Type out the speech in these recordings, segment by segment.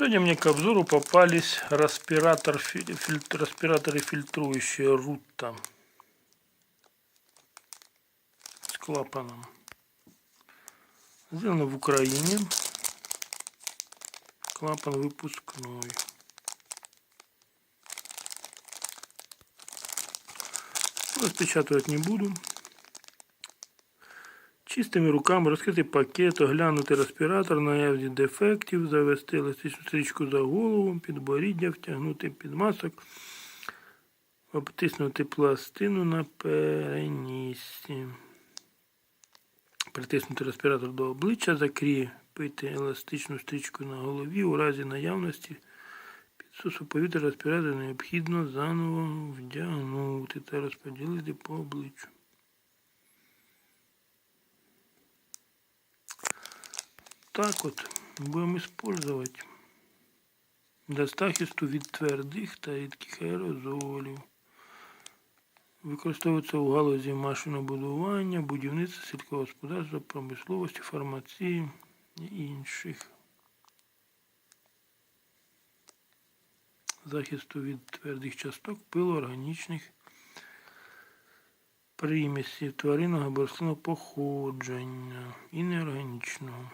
Сегодня мне к обзору попались респиратор, фи- фильтр, респираторы фильтрующие Рутта с клапаном. Сделано в Украине. Клапан выпускной. Распечатывать не буду. Чистими руками розкрити пакет, оглянути респіратор, наявні дефектів, завести еластичну стрічку за голову, підборіддя, втягнути підмасок, обтиснути пластину на перенісі. Притиснути респіратор до обличчя, закріпити еластичну стрічку на голові. У разі наявності підсосу повітря респіратор необхідно заново вдягнути та розподілити по обличчю. Так от будемо использовать для захисту від твердих та рідких аерозолів. Використовується у галузі машинобудування, будівництва, сільського господарства, промисловості, фармації і інших. Захисту від твердих часток, пилу, органічних примісів тваринного або рослинного походження і неорганічного.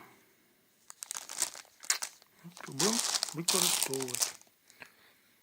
Будемо використовувати.